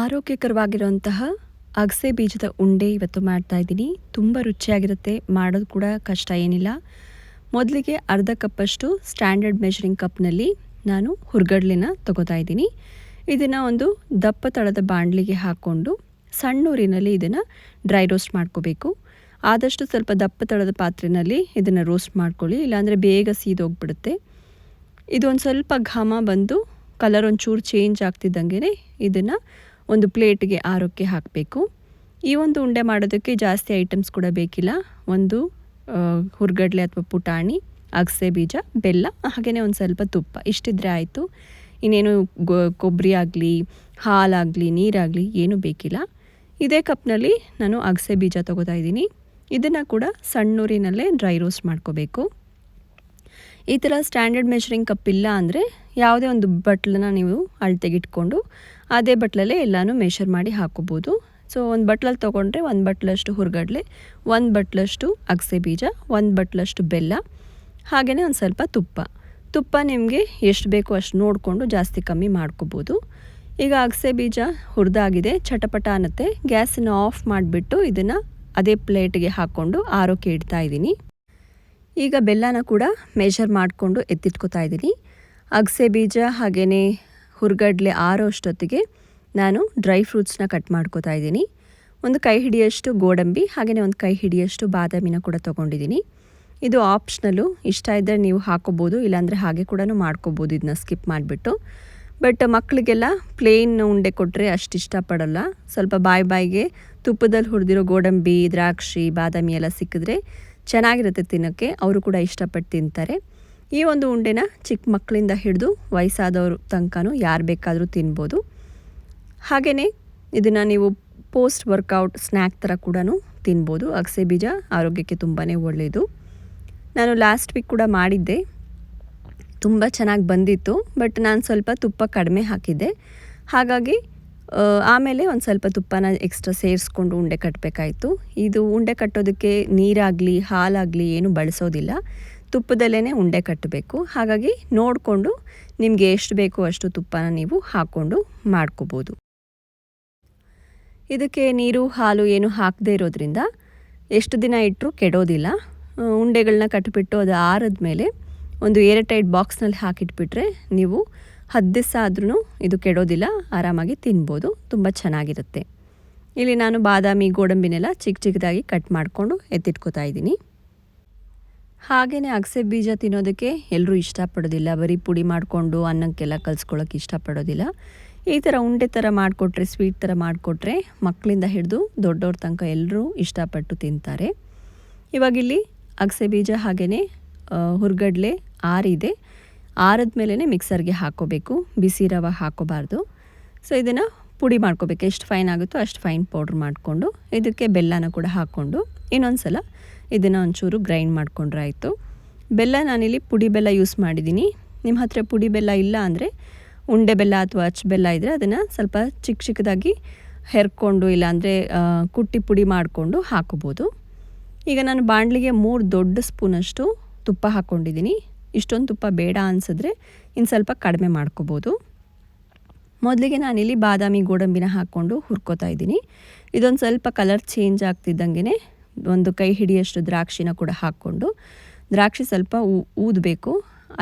ಆರೋಗ್ಯಕರವಾಗಿರುವಂತಹ ಅಗಸೆ ಬೀಜದ ಉಂಡೆ ಇವತ್ತು ಮಾಡ್ತಾ ಇದ್ದೀನಿ. ತುಂಬ ರುಚಿಯಾಗಿರುತ್ತೆ, ಮಾಡೋದು ಕೂಡ ಕಷ್ಟ ಏನಿಲ್ಲ. ಮೊದಲಿಗೆ ಅರ್ಧ ಕಪ್ಪಷ್ಟು ಸ್ಟ್ಯಾಂಡರ್ಡ್ ಮೆಷರಿಂಗ್ ಕಪ್ನಲ್ಲಿ ನಾನು ಹುರ್ಗಡ್ಲಿನ ತಗೋತಾ ಇದ್ದೀನಿ. ಇದನ್ನು ಒಂದು ದಪ್ಪ ತಳದ ಬಾಣಲಿಗೆ ಹಾಕ್ಕೊಂಡು ಸಣ್ಣೂರಿನಲ್ಲಿ ಇದನ್ನು ಡ್ರೈ ರೋಸ್ಟ್ ಮಾಡ್ಕೋಬೇಕು. ಆದಷ್ಟು ಸ್ವಲ್ಪ ದಪ್ಪ ತಳದ ಪಾತ್ರೆಯಲ್ಲಿ ಇದನ್ನು ರೋಸ್ಟ್ ಮಾಡ್ಕೊಳ್ಳಿ, ಇಲ್ಲಾಂದರೆ ಬೇಗ ಸೀದೋಗ್ಬಿಡುತ್ತೆ. ಇದೊಂದು ಸ್ವಲ್ಪ ಘಮ ಬಂದು ಕಲರ್ ಒಂಚೂರು ಚೇಂಜ್ ಆಗ್ತಿದ್ದಂಗೆ ಇದನ್ನು ಒಂದು ಪ್ಲೇಟ್ಗೆ ಆರೋಕ್ಕೆ ಹಾಕಬೇಕು. ಈ ಒಂದು ಉಂಡೆ ಮಾಡೋದಕ್ಕೆ ಜಾಸ್ತಿ ಐಟಮ್ಸ್ ಕೂಡ ಬೇಕಿಲ್ಲ. ಒಂದು ಹುರ್ಗಡ್ಲೆ ಅಥವಾ ಪುಟಾಣಿ, ಅಗಸೆ ಬೀಜ, ಬೆಲ್ಲ ಹಾಗೆಯೇ ಒಂದು ಸ್ವಲ್ಪ ತುಪ್ಪ. ಇಷ್ಟಿದ್ರೆ ಆಯಿತು. ಇನ್ನೇನು ಗೊ, ಕೊಬ್ಬರಿ ಆಗಲಿ, ಹಾಲಾಗಲಿ, ನೀರಾಗಲಿ ಏನೂ ಬೇಕಿಲ್ಲ. ಇದೇ ಕಪ್ನಲ್ಲಿ ನಾನು ಅಗಸೆ ಬೀಜ ತೊಗೋತಾ ಇದ್ದೀನಿ. ಇದನ್ನು ಕೂಡ ಸಣ್ಣೂರಿನಲ್ಲೇ ಡ್ರೈ ರೋಸ್ಟ್ ಮಾಡ್ಕೋಬೇಕು. ಈ ಥರ ಸ್ಟ್ಯಾಂಡರ್ಡ್ ಮೆಷರಿಂಗ್ ಕಪ್ ಇಲ್ಲ ಅಂದರೆ ಯಾವುದೇ ಒಂದು ಬಟ್ಲನ್ನ ನೀವು ಅಳತೆಗಿಟ್ಕೊಂಡು ಅದೇ ಬಟ್ಲಲ್ಲೇ ಎಲ್ಲನೂ ಮೇಷರ್ ಮಾಡಿ ಹಾಕೋಬೋದು ಸೊ ಒಂದು ಬಟ್ಲಲ್ಲಿ ತೊಗೊಂಡ್ರೆ ಒಂದು ಬಟ್ಲಷ್ಟು ಹುರ್ಗಡ್ಲೆ, ಒಂದು ಬಟ್ಲಷ್ಟು ಅಗಸೆ ಬೀಜ, ಒಂದು ಬಟ್ಲಷ್ಟು ಬೆಲ್ಲ ಹಾಗೆಯೇ ಒಂದು ಸ್ವಲ್ಪ ತುಪ್ಪ. ತುಪ್ಪ ನಿಮಗೆ ಎಷ್ಟು ಬೇಕೋ ಅಷ್ಟು ನೋಡಿಕೊಂಡು ಜಾಸ್ತಿ ಕಮ್ಮಿ ಮಾಡ್ಕೋಬೋದು. ಈಗ ಅಗಸೆ ಬೀಜ ಹುರಿದಾಗಿದೆ ಚಟಪಟ ಅನ್ನತ್ತೆ. ಗ್ಯಾಸನ್ನು ಆಫ್ ಮಾಡಿಬಿಟ್ಟು ಇದನ್ನು ಅದೇ ಪ್ಲೇಟ್ಗೆ ಹಾಕ್ಕೊಂಡು ಆರೋಕೆ ಇಡ್ತಾ ಇದ್ದೀನಿ. ಈಗ ಬೆಲ್ಲನ ಕೂಡ ಮೆಷರ್ ಮಾಡಿಕೊಂಡು ಎತ್ತಿಟ್ಕೋತಾ ಇದ್ದೀನಿ. ಅಗಸೆ ಬೀಜ ಹಾಗೆಯೇ ಹುರ್ಗಡ್ಲೆ ಆರೋ ಅಷ್ಟೊತ್ತಿಗೆ ನಾನು ಡ್ರೈ ಫ್ರೂಟ್ಸ್ನ ಕಟ್ ಮಾಡ್ಕೋತಾ ಇದ್ದೀನಿ. ಒಂದು ಕೈ ಹಿಡಿಯಷ್ಟು ಗೋಡಂಬಿ ಹಾಗೆಯೇ ಒಂದು ಕೈ ಹಿಡಿಯಷ್ಟು ಬಾದಾಮಿನ ಕೂಡ ತೊಗೊಂಡಿದ್ದೀನಿ. ಇದು ಆಪ್ಷನಲ್ಲು, ಇಷ್ಟ ಇದ್ದರೆ ನೀವು ಹಾಕೋಬೋದು, ಇಲ್ಲಾಂದರೆ ಹಾಗೆ ಕೂಡ ಮಾಡ್ಕೋಬೋದು ಇದನ್ನ ಸ್ಕಿಪ್ ಮಾಡಿಬಿಟ್ಟು. ಬಟ್ ಮಕ್ಕಳಿಗೆಲ್ಲ ಪ್ಲೇನ್ ಉಂಡೆ ಕೊಟ್ಟರೆ ಅಷ್ಟು ಇಷ್ಟಪಡಲ್ಲ. ಸ್ವಲ್ಪ ಬಾಯಿ ಬಾಯಿಗೆ ತುಪ್ಪದಲ್ಲಿ ಹುರಿದಿರೋ ಗೋಡಂಬಿ, ದ್ರಾಕ್ಷಿ, ಬಾದಾಮಿ ಎಲ್ಲ ಸಿಕ್ಕಿದ್ರೆ ಚೆನ್ನಾಗಿರುತ್ತೆ ತಿನ್ನೋಕ್ಕೆ. ಅವರು ಕೂಡ ಇಷ್ಟಪಟ್ಟು ತಿಂತಾರೆ. ಈ ಒಂದು ಉಂಡೆನ ಚಿಕ್ಕ ಮಕ್ಕಳಿಂದ ಹಿಡಿದು ವಯಸ್ಸಾದವರು ತನಕನೂ ಯಾರು ಬೇಕಾದರೂ ತಿನ್ಬೋದು. ಹಾಗೆಯೇ ಇದನ್ನು ನೀವು ಪೋಸ್ಟ್ ವರ್ಕೌಟ್ ಸ್ನ್ಯಾಕ್ ಥರ ಕೂಡ ತಿನ್ಬೋದು. ಅಗಸೆ ಬೀಜ ಆರೋಗ್ಯಕ್ಕೆ ತುಂಬಾ ಒಳ್ಳೆಯದು ನಾನು ಲಾಸ್ಟ್ ವೀಕ್ ಕೂಡ ಮಾಡಿದ್ದೆ. ತುಂಬ ಚೆನ್ನಾಗಿ ಬಂದಿತ್ತು, ಬಟ್ ನಾನು ಸ್ವಲ್ಪ ತುಪ್ಪ ಕಡಿಮೆ ಹಾಕಿದ್ದೆ. ಹಾಗಾಗಿ ಆಮೇಲೆ ಒಂದು ಸ್ವಲ್ಪ ತುಪ್ಪನ ಎಕ್ಸ್ಟ್ರಾ ಸೇರಿಸ್ಕೊಂಡು ಉಂಡೆ ಕಟ್ಟಬೇಕಾಯಿತು ಇದು ಉಂಡೆ ಕಟ್ಟೋದಕ್ಕೆ ನೀರಾಗಲಿ, ಹಾಲಾಗಲಿ ಏನು ಬಳಸೋದಿಲ್ಲ. ತುಪ್ಪದಲ್ಲೇ ಉಂಡೆ ಕಟ್ಟಬೇಕು ಹಾಗಾಗಿ ನೋಡಿಕೊಂಡು ನಿಮಗೆ ಎಷ್ಟು ಬೇಕೋ ಅಷ್ಟು ತುಪ್ಪನ ನೀವು ಹಾಕ್ಕೊಂಡು ಮಾಡ್ಕೋಬೋದು. ಇದಕ್ಕೆ ನೀರು, ಹಾಲು ಏನು ಹಾಕದೇ ಇರೋದ್ರಿಂದ ಎಷ್ಟು ದಿನ ಇಟ್ಟರೂ ಕೆಡೋದಿಲ್ಲ. ಉಂಡೆಗಳನ್ನ ಕಟ್ಟಿಬಿಟ್ಟು ಅದು ಆರದ ಮೇಲೆ ಒಂದು ಏರ್ಟೈಟ್ ಬಾಕ್ಸ್ನಲ್ಲಿ ಹಾಕಿಟ್ಬಿಟ್ರೆ ನೀವು ಹತ್ತು ದಿವಸ ಆದ್ರೂ ಇದು ಕೆಡೋದಿಲ್ಲ, ಆರಾಮಾಗಿ ತಿನ್ಬೋದು, ತುಂಬ ಚೆನ್ನಾಗಿರುತ್ತೆ. ಇಲ್ಲಿ ನಾನು ಬಾದಾಮಿ, ಗೋಡಂಬಿನೆಲ್ಲ ಚಿಕ್ಕ ಚಿಕ್ಕದಾಗಿ ಕಟ್ ಮಾಡಿಕೊಂಡು ಎತ್ತಿಟ್ಕೋತಾ ಇದ್ದೀನಿ. ಹಾಗೆಯೇ ಅಗಸೆ ಬೀಜ ತಿನ್ನೋದಕ್ಕೆ ಎಲ್ಲರೂ ಇಷ್ಟಪಡೋದಿಲ್ಲ. ಬರೀ ಪುಡಿ ಮಾಡಿಕೊಂಡು ಅನ್ನಕ್ಕೆಲ್ಲ ಕಲಿಸ್ಕೊಳ್ಳೋಕೆ ಇಷ್ಟಪಡೋದಿಲ್ಲ. ಈ ಥರ ಉಂಡೆ ಥರ ಮಾಡಿಕೊಟ್ರೆ, ಸ್ವೀಟ್ ಥರ ಮಾಡಿಕೊಟ್ರೆ ಮಕ್ಕಳಿಂದ ಹಿಡಿದು ದೊಡ್ಡವ್ರ ತನಕ ಎಲ್ಲರೂ ಇಷ್ಟಪಟ್ಟು ತಿಂತಾರೆ. ಇವಾಗಿಲ್ಲಿ ಅಗಸೆ ಬೀಜ ಹಾಗೆಯೇ ಹುರ್ಗಡ್ಲೆ ಆರಿದೆ. ಆರದ ಮೇಲೇ ಮಿಕ್ಸರ್ಗೆ ಹಾಕೋಬೇಕು. ಬಿಸಿ ರವೆ ಹಾಕೋಬಾರ್ದು. ಸೊ, ಇದನ್ನು ಪುಡಿ ಮಾಡ್ಕೋಬೇಕು. ಎಷ್ಟು ಫೈನ್ ಆಗುತ್ತೋ ಅಷ್ಟು ಫೈನ್ ಪೌಡ್ರ್ ಮಾಡಿಕೊಂಡು, ಇದಕ್ಕೆ ಬೆಲ್ಲನ ಕೂಡ ಹಾಕ್ಕೊಂಡು ಇನ್ನೊಂದು ಸಲ ಇದನ್ನು ಒಂಚೂರು ಗ್ರೈಂಡ್ ಮಾಡಿಕೊಂಡ್ರೆ ಆಯಿತು. ಬೆಲ್ಲ ನಾನಿಲ್ಲಿ ಪುಡಿ ಬೆಲ್ಲ ಯೂಸ್ ಮಾಡಿದ್ದೀನಿ ನಿಮ್ಮ ಹತ್ರ ಪುಡಿ ಬೆಲ್ಲ ಇಲ್ಲ ಅಂದರೆ ಉಂಡೆ ಬೆಲ್ಲ ಅಥವಾ ಅಚ್ಚ ಬೆಲ್ಲ ಇದ್ದರೆ ಅದನ್ನು ಸ್ವಲ್ಪ ಚಿಕ್ಕ ಚಿಕ್ಕದಾಗಿ ಹೆರ್ಕೊಂಡು ಇಲ್ಲಾಂದರೆ ಕುಟ್ಟಿ ಪುಡಿ ಮಾಡಿಕೊಂಡು ಹಾಕೋಬೋದು ಈಗ ನಾನು ಬಾಣಲಿಗೆ ಮೂರು ದೊಡ್ಡ ಸ್ಪೂನಷ್ಟು ತುಪ್ಪ ಹಾಕ್ಕೊಂಡಿದ್ದೀನಿ ಇಷ್ಟೊಂದು ತುಪ್ಪ ಬೇಡ ಅನಿಸಿದ್ರೆ ಇನ್ನು ಸ್ವಲ್ಪ ಕಡಿಮೆ ಮಾಡ್ಕೋಬೋದು ಮೊದಲಿಗೆ ನಾನಿಲ್ಲಿ ಬಾದಾಮಿ ಗೋಡಂಬಿನ ಹಾಕ್ಕೊಂಡು ಹುರ್ಕೋತಾ ಇದ್ದೀನಿ. ಇದೊಂದು ಸ್ವಲ್ಪ ಕಲರ್ ಚೇಂಜ್ ಆಗ್ತಿದ್ದಂಗೆ ಒಂದು ಕೈ ಹಿಡಿಯಷ್ಟು ದ್ರಾಕ್ಷಿನ ಕೂಡ ಹಾಕ್ಕೊಂಡು, ದ್ರಾಕ್ಷಿ ಸ್ವಲ್ಪ ಊದಬೇಕು.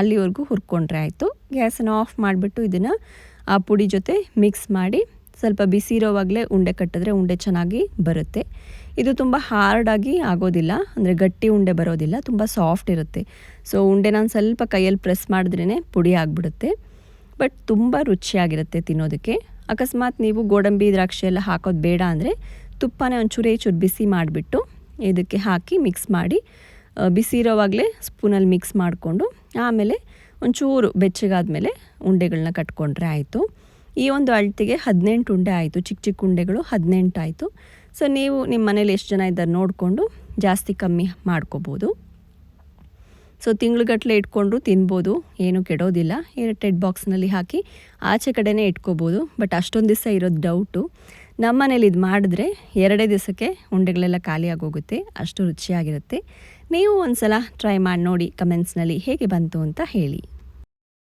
ಅಲ್ಲಿವರೆಗೂ ಹುರ್ಕೊಂಡ್ರೆ ಆಯಿತು. ಗ್ಯಾಸನ್ನು ಆಫ್ ಮಾಡಿಬಿಟ್ಟು ಇದನ್ನು ಆ ಪುಡಿ ಜೊತೆ ಮಿಕ್ಸ್ ಮಾಡಿ ಸ್ವಲ್ಪ ಬಿಸಿ ಇರೋವಾಗಲೇ ಉಂಡೆ ಕಟ್ಟಿದ್ರೆ ಉಂಡೆ ಚೆನ್ನಾಗಿ ಬರುತ್ತೆ. ಇದು ತುಂಬ ಹಾರ್ಡಾಗಿ ಆಗೋದಿಲ್ಲ, ಅಂದರೆ ಗಟ್ಟಿ ಉಂಡೆ ಬರೋದಿಲ್ಲ, ತುಂಬ ಸಾಫ್ಟ್ ಇರುತ್ತೆ. ಸೊ ಉಂಡೆ ನಾನು ಸ್ವಲ್ಪ ಕೈಯಲ್ಲಿ ಪ್ರೆಸ್ ಮಾಡಿದ್ರೇ ಪುಡಿ ಆಗಿಬಿಡುತ್ತೆ. ಬಟ್ ತುಂಬ ರುಚಿಯಾಗಿರುತ್ತೆ ತಿನ್ನೋದಕ್ಕೆ. ಅಕಸ್ಮಾತ್ ನೀವು ಗೋಡಂಬಿ ದ್ರಾಕ್ಷಿ ಎಲ್ಲ ಹಾಕೋದು ಬೇಡ ಅಂದರೆ ತುಪ್ಪನೇ ಒಂಚೂರೇ ಚೂರು ಬಿಸಿ ಮಾಡಿಬಿಟ್ಟು ಇದಕ್ಕೆ ಹಾಕಿ ಮಿಕ್ಸ್ ಮಾಡಿ ಬಿಸಿ ಇರೋವಾಗಲೇ ಸ್ಪೂನಲ್ಲಿ ಮಿಕ್ಸ್ ಮಾಡಿಕೊಂಡು, ಆಮೇಲೆ ಒಂಚೂರು ಬೆಚ್ಚಗಾದ್ಮೇಲೆ ಉಂಡೆಗಳನ್ನ ಕಟ್ಕೊಂಡ್ರೆ ಆಯಿತು. ಈ ಒಂದು ಅಳತೆಗೆ ಹದಿನೆಂಟು ಉಂಡೆ ಆಯಿತು, ಚಿಕ್ಕ ಚಿಕ್ಕ ಉಂಡೆಗಳು ಹದಿನೆಂಟು ಆಯಿತು. ಸೊ ನೀವು ನಿಮ್ಮ ಮನೇಲಿ ಎಷ್ಟು ಜನ ಇದ್ದಾರೆ ನೋಡಿಕೊಂಡು ಜಾಸ್ತಿ ಕಮ್ಮಿ ಮಾಡ್ಕೋಬೋದು. ಸೊ ತಿಂಗ್ಳುಗಟ್ಟಲೆ ಇಟ್ಕೊಂಡ್ರು ತಿನ್ಬೋದು, ಏನೂ ಕೆಡೋದಿಲ್ಲ. ಏರ್ಟೆಡ್ ಬಾಕ್ಸ್ನಲ್ಲಿ ಹಾಕಿ ಆಚೆ ಕಡೆನೇ ಇಟ್ಕೋಬೋದು ಬಟ್ ಅಷ್ಟೊಂದು ದಿವಸ ಇರೋದು ಡೌಟು ನಮ್ಮ ಮನೇಲಿ ಇದು ಮಾಡಿದ್ರೆ ಎರಡೇ ದಿವಸಕ್ಕೆ ಉಂಡೆಗಳೆಲ್ಲ ಖಾಲಿಯಾಗಿ ಹೋಗುತ್ತೆ ಅಷ್ಟು ರುಚಿಯಾಗಿರುತ್ತೆ. ನೀವು ಒಂದು ಸಲ ಟ್ರೈ ಮಾಡಿ ನೋಡಿ ಕಮೆಂಟ್ಸ್ನಲ್ಲಿ ಹೇಗೆ ಬಂತು ಅಂತ ಹೇಳಿ.